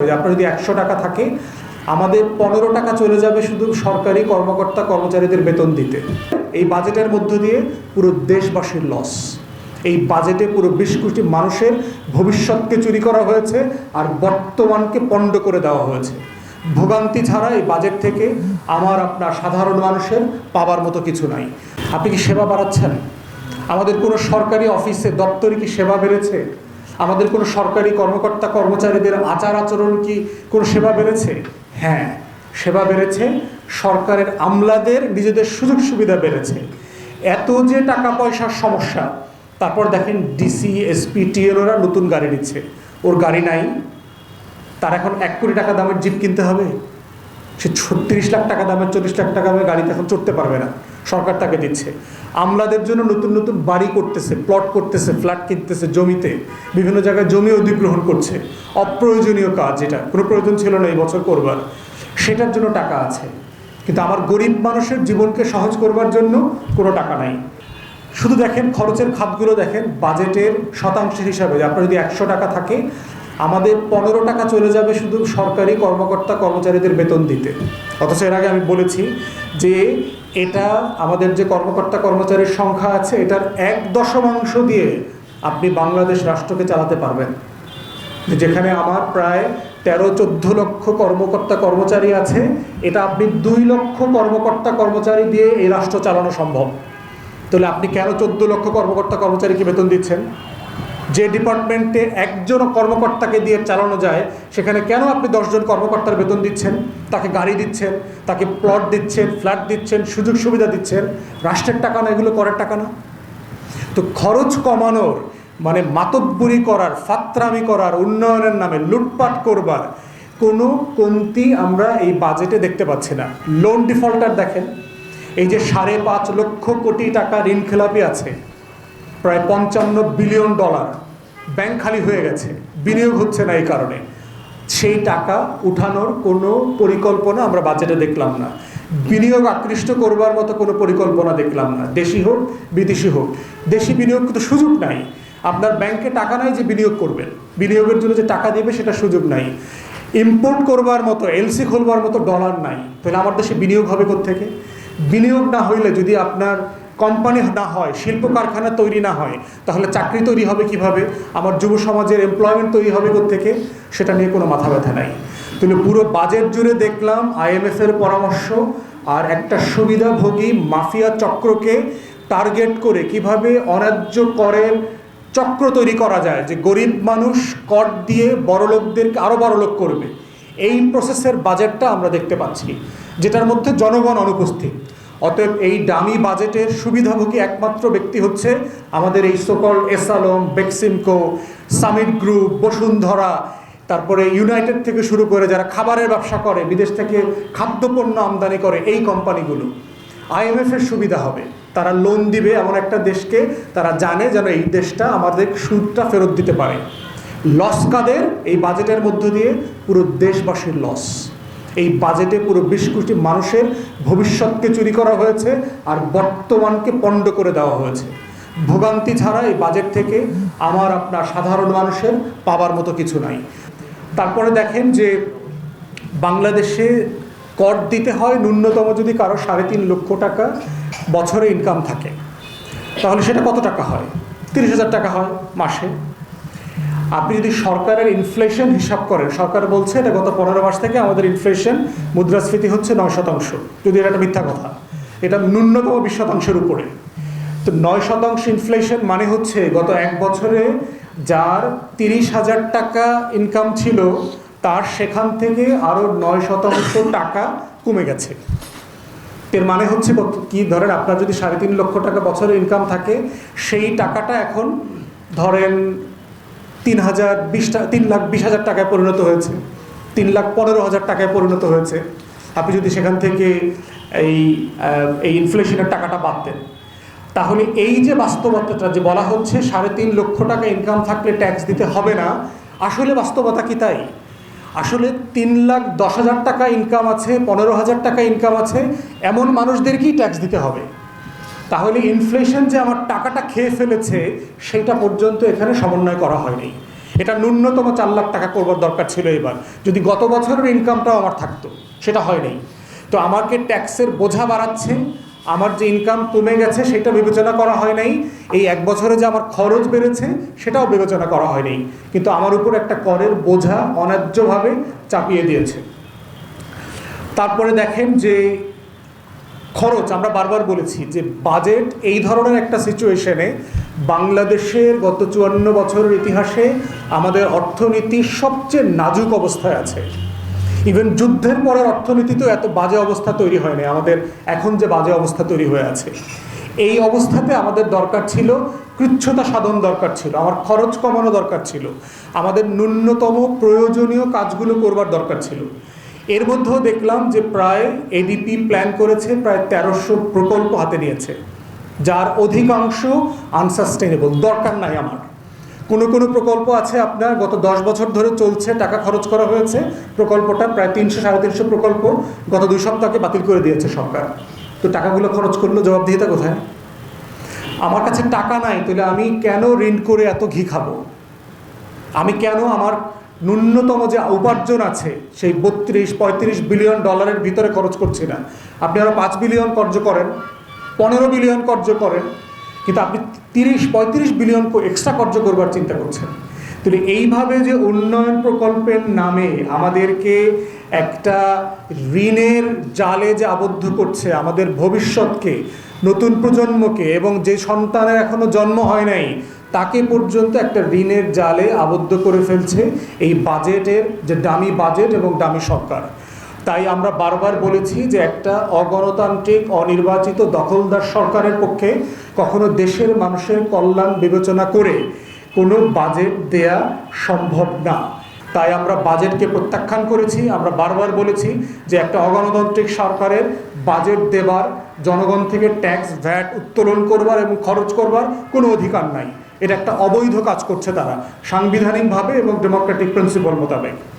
আপনার যদি একশো টাকা থাকে, আমাদের পনেরো টাকা চলে যাবে শুধু সরকারি কর্মকর্তা কর্মচারীদের বেতন দিতে। এই বাজেটের মধ্য দিয়ে পুরো দেশবাসীর লস এই বাজেটে পুরো বিশ কোটি মানুষের ভবিষ্যৎকে চুরি করা হয়েছে আর বর্তমানকে পণ্ড করে দেওয়া হয়েছে। ভোগান্তি ছাড়া এই বাজেট থেকে আমার, আপনার সাধারণ মানুষের পাবার মতো কিছু নাই। আপনি কি সেবা বাড়াচ্ছেন? আমাদের কোনো সরকারি অফিসে দপ্তরে কি সেবা বেড়েছে? আমাদের কোনো সরকারি কর্মকর্তা কর্মচারীদের আচার আচরণ কি কোনো সেবা বেড়েছে? হ্যাঁ সেবা বেড়েছে। সরকারের আমলাদের নিজেদের সুযোগ সুবিধা বেড়েছে। এত যে টাকা পয়সার সমস্যা, তারপর দেখেন ডিসি এসপি টিএলওরা নতুন গাড়ি নিচ্ছে। ওর গাড়ি নাই। তার এখন এক কোটি টাকা দামের জিপ কিনতে হবে। সে ছত্রিশ লাখ টাকা দামের, চল্লিশ লাখ টাকা দামের গাড়িতে এখন চড়তে পারবে না। সরকার তাকে দিচ্ছে। আমলাদের জন্য নতুন নতুন বাড়ি করতেছে প্লট করতেছে ফ্ল্যাট কিনতেছে, জমিতে, বিভিন্ন জায়গায় জমি অধিগ্রহণ করছে। অপ্রয়োজনীয় কাজ যেটা কোনো প্রয়োজন ছিল না এই বছর করবার। সেটার জন্য টাকা আছে। কিন্তু আমার গরিব মানুষের জীবনকে সহজ করবার জন্য কোনো টাকা নাই। শুধু দেখেন খরচের খাতগুলো দেখেন, বাজেটের শতাংশের হিসাবে। আপনার যদি একশো টাকা থাকে, আমাদের পনেরো টাকা চলে যাবে শুধু সরকারি কর্মকর্তা কর্মচারীদের বেতন দিতে। অথচ এর আগে আমি বলেছি যে এটা আমাদের যে কর্মকর্তা কর্মচারীর সংখ্যা আছে, এটার এক দশমাংশ দিয়ে আপনি বাংলাদেশ রাষ্ট্রকে চালাতে পারবেন। যেখানে আমার প্রায় তেরো চোদ্দ লক্ষ কর্মকর্তা কর্মচারী আছে, এটা আপনি দুই লক্ষ কর্মকর্তা কর্মচারী দিয়ে এই রাষ্ট্র চালানো সম্ভব। তাহলে আপনি কেন চোদ্দ লক্ষ কর্মকর্তা কর্মচারীকে বেতন দিচ্ছেন? যে ডিপার্টমেন্টে একজন কর্মকর্তাকে দিয়ে চালানো যায়, সেখানে কেন আপনি দশজন কর্মকর্তার বেতন দিচ্ছেন? তাকে গাড়ি দিচ্ছেন, তাকে প্লট দিচ্ছেন ফ্ল্যাট দিচ্ছেন, সুযোগ সুবিধা দিচ্ছেন। রাষ্ট্রের টাকা না, এগুলো করের টাকা না? তো খরচ কমানোর মানে মাতব্বরি করার, ফাত্রামি করার, উন্নয়নের নামে লুটপাট করবার কোনো কমতি আমরা এই বাজেটে দেখতে পাচ্ছি না। লোন ডিফল্টার দেখেন, এই যে সাড়ে পাঁচ লক্ষ কোটি টাকা ঋণ খেলাপি আছে, প্রায় পঞ্চান্ন বিলিয়ন ডলার ব্যাংক খালি হয়ে গেছে, বিনিয়োগ হচ্ছে না এই কারণে। সেই টাকা উঠানোর কোনো পরিকল্পনা আমরা বাজেটে দেখলাম না। বিনিয়োগ আকৃষ্ট করবার মতো কোনো পরিকল্পনা দেখলাম না। দেশি হোক, বিদেশি হোক। দেশি বিনিয়োগ কিন্তু সুযোগ নাই। আপনার ব্যাংকে টাকা নাই যে বিনিয়োগ করবেন। বিনিয়োগের জন্য যে টাকা দেবে সেটা সুযোগ নাই। ইম্পোর্ট করবার মতো এলসি খুলবার মতো ডলার নাই। তাহলে আমার দেশে বিনিয়োগ হবে থেকে বিনিয়োগ না হইলে যদি আপনার কোম্পানি না হয়, শিল্প কারখানা তৈরি না হয়, তাহলে চাকরি তৈরি হবে কীভাবে? আমার যুব সমাজের এমপ্লয়মেন্ট তৈরি হবে থেকে সেটা নিয়ে কোনো মাথা ব্যথা নাই। তাহলে পুরো বাজেট জুড়ে দেখলাম আইএমএফ এর পরামর্শ আর একটা সুবিধাভোগী মাফিয়া চক্রকে টার্গেট করে কীভাবে অন্যায্য করের চক্র তৈরি করা যায়, যে গরিব মানুষ কর দিয়ে বড়লোকদেরকে আরও বড়লোক করবে। এই প্রসেসের বাজেটটা আমরা দেখতে পাচ্ছি, যেটার মধ্যে জনগণ অনুপস্থিত। অতএব এই দামি বাজেটের সুবিধাভোগী একমাত্র ব্যক্তি হচ্ছে আমাদের এই সকল এসালম বেক্সিমকো সামিট গ্রুপ বসুন্ধরা, তারপরে ইউনাইটেড থেকে শুরু করে যারা খাবারের ব্যবসা করে, বিদেশ থেকে খাদ্যপণ্য আমদানি করে, এই কোম্পানিগুলো। আইএমএফ এর সুবিধা হবে। তারা লোন দিবে এমন একটা দেশকে, তারা জানে যেন এই দেশটা আমাদের সুদটা ফেরত দিতে পারে। লস কাদের? এই বাজেটের মধ্য দিয়ে পুরো দেশবাসীর লস এই বাজেটে পুরো বিশ কোটি মানুষের ভবিষ্যৎকে চুরি করা হয়েছে আর বর্তমানকে পণ্ড করে দেওয়া হয়েছে। ভোগান্তি ছাড়া এই বাজেট থেকে আমার, আপনার সাধারণ মানুষের পাবার মতো কিছু নাই। তারপরে দেখেন যে বাংলাদেশে কর দিতে হয় ন্যূনতম যদি কারও সাড়ে তিন লক্ষ টাকা বছরে ইনকাম থাকে। তাহলে সেটা কত টাকা হয়? তিরিশ হাজার টাকা হয় মাসে। আপনি যদি সরকারের ইনফ্লেশন হিসাব করেন, সরকার বলছে এটা গত পনেরো মাস থেকে আমাদের ইনফ্লেশন মুদ্রাস্ফীতি হচ্ছে নয় শতাংশ। যদি এটা একটা মিথ্যা কথা, এটা ন্যূনতম বিশ শতাংশের উপরে। তো নয় শতাংশ ইনফ্লেশন মানে হচ্ছে গত এক বছরে যার তিরিশ হাজার টাকা ইনকাম ছিল, তার সেখান থেকে আরও নয় শতাংশ টাকা কমে গেছে। এর মানে হচ্ছে কি, ধরেন আপনার যদি সাড়ে তিন লক্ষ টাকা বছরে ইনকাম থাকে, সেই টাকাটা এখন ধরেন তিন হাজার বিশ তিন লাখ বিশ হাজার টাকায় পরিণত হয়েছে। তিন লাখ পনেরো হাজার টাকায় পরিণত হয়েছে। আপনি যদি সেখান থেকে এই এই ইনফ্লেশনের টাকাটা বাদ দেন তাহলে এই যে বাস্তবতাটা যে বলা হচ্ছে, সাড়ে তিন লক্ষ টাকা ইনকাম থাকলে ট্যাক্স দিতে হবে না, আসলে বাস্তবতা কি তাই? আসলে তিন লাখ দশ হাজার টাকা ইনকাম আছে পনেরো হাজার টাকা ইনকাম আছে, এমন মানুষদেরকেই ট্যাক্স দিতে হবে। তাহলে ইনফ্লেশন যে আমার টাকাটা খেয়ে ফেলেছে সেটা পর্যন্ত এখানে সমন্বয় করা হয়নি। এটা ন্যূনতম চার লাখ টাকা করবার দরকার ছিল এবার। যদি গত বছরের ইনকামটাও আমার থাকতো, সেটা হয়নি। তো আমাকে ট্যাক্সের বোঝা বাড়াচ্ছে, আমার যে ইনকাম কমে গেছে, সেটা বিবেচনা করা হয় নাই এই এক বছরে যে আমার খরচ বেড়েছে, সেটাও বিবেচনা করা হয় নাই কিন্তু আমার উপর একটা করের বোঝা অন্যায্যভাবে চাপিয়ে দিয়েছে। তারপরে দেখেন যে খরচ, আমরা বারবার বলেছি যে বাজেট এই ধরনের একটা সিচুয়েশনে বাংলাদেশের গত চুয়ান্ন বছরের ইতিহাসে আমাদের অর্থনীতি সবচেয়ে নাজুক অবস্থায় আছে। ইভেন যুদ্ধের পরের অর্থনীতিতেও এত বাজে অবস্থা তৈরি হয়নি, আমাদের এখন যে বাজে অবস্থা তৈরি হয়ে আছে। এই অবস্থাতে আমাদের দরকার ছিল কৃচ্ছতা সাধন দরকার ছিল, আমার খরচ কমানো দরকার ছিল, আমাদের ন্যূনতম প্রয়োজনীয় কাজগুলো করবার দরকার ছিল। এর মধ্যেও দেখলাম যে প্রায় এডিপি প্ল্যান করেছে প্রায় তেরোশো প্রকল্প হাতে নিয়েছে, যার অধিকাংশ আনসাস্টেনেবল দরকার নাই আমার। কোনো কোনো প্রকল্প আছে আপনার, গত দশ বছর ধরে চলছে, টাকা খরচ করা হয়েছে, প্রকল্পটা প্রায় তিনশো, সাড়ে তিনশো প্রকল্প গত দুই সপ্তাহকে বাতিল করে দিয়েছে সরকার। তো টাকাগুলো খরচ করল, জবাবদিহিতা কোথায়? আমার কাছে টাকা নাই, তাহলে আমি কেন ঋণ করে এত ঘি খাব? আমি কেন আমার ন্যূনতম যে উপার্জন আছে, সেই বত্রিশ, পঁয়ত্রিশ বিলিয়ন ডলারের ভিতরে খরচ করছি না। আপনি আরও পাঁচ বিলিয়ন কর্য করেন, পনেরো বিলিয়ন কর্য করেন, কিন্তু আপনি তিরিশ, পঁয়ত্রিশ বিলিয়ন এক্সট্রা কর্য করবার চিন্তা করছেন। তাহলে এইভাবে যে উন্নয়ন প্রকল্পের নামে আমাদেরকে একটা ঋণের জালে যে আবদ্ধ করছে আমাদের ভবিষ্যৎকে, নতুন প্রজন্মকে এবং যে সন্তানের এখনও জন্ম হয় নাই, তাকে পর্যন্ত একটা ঋণের জালে আবদ্ধ করে ফেলছে এই বাজেটের, যে দামি বাজেট এবং দামি সরকার। তাই আমরা বারবার বলেছি যে একটা অগণতান্ত্রিক, অনির্বাচিত, দখলদার সরকারের পক্ষে কখনো দেশের মানুষের কল্যাণ বিবেচনা করে কোনো বাজেট দেয়া সম্ভব না। তাই আমরা বাজেটকে প্রত্যাখ্যান করেছি, আমরা বারবার বলেছি যে একটা অগণতান্ত্রিক সরকারের বাজেট দেবার, জনগণ থেকে ট্যাক্স, ভ্যাট উত্তোলন করবার এবং খরচ করবার কোনো অধিকার নাই। এটা একটা অবৈধ কাজ করছে তারা, সাংবিধানিকভাবে এবং ডেমোক্রেটিক প্রিন্সিপাল মোতাবেক।